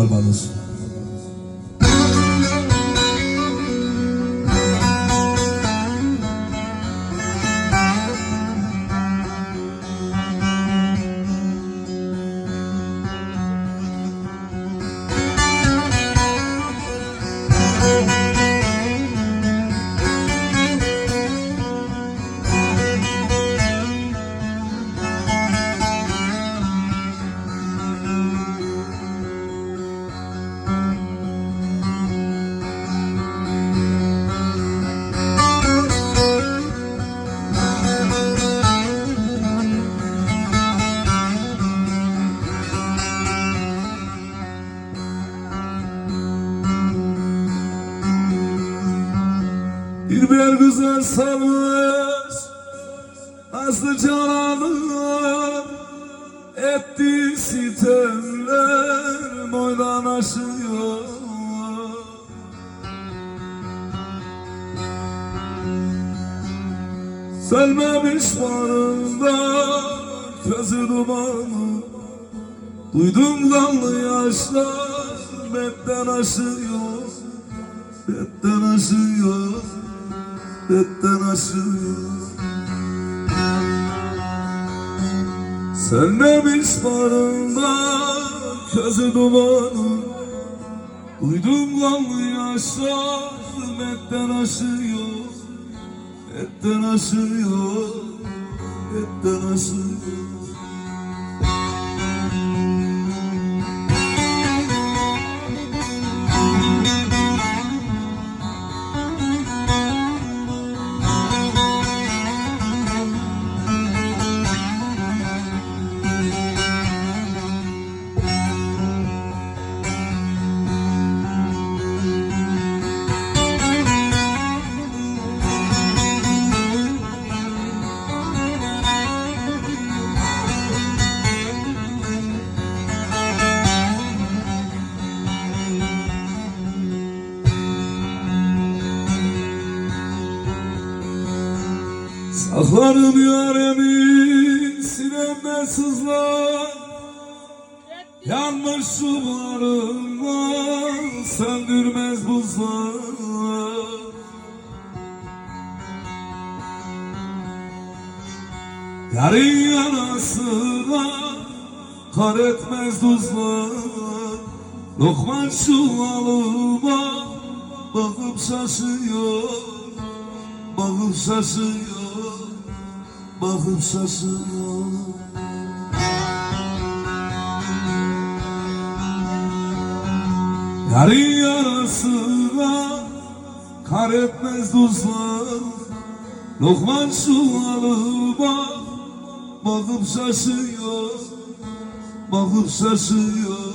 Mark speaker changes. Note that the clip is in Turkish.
Speaker 1: আর মানুষ Bir bir güzel sarmış Nazlı cananım Etti sitemler Boydan aşıyor. Sönmemiş barında Közü dumanı Duydum kanlı yaşlar Betten aşıyor Betten aşıyor Betten aşıyor Sönmemiş barında Közü dumanı. Duydum kanlı yaşlar Betten aşıyor Betten aşıyor Betten aşıyor Saklarım yaremi sinemde sızlar. Yanmış sularımla söndürmez buzlar Yarın yanasına kar etmez tuzlar. Lokman şu alıma bakıp şaşıyor Bakıp şaşıyor Bakıp şaşıyor Yarın yarasına kar etmez tuzlar Lokman şu alıma bakıp şaşıyor Bakıp şaşıyor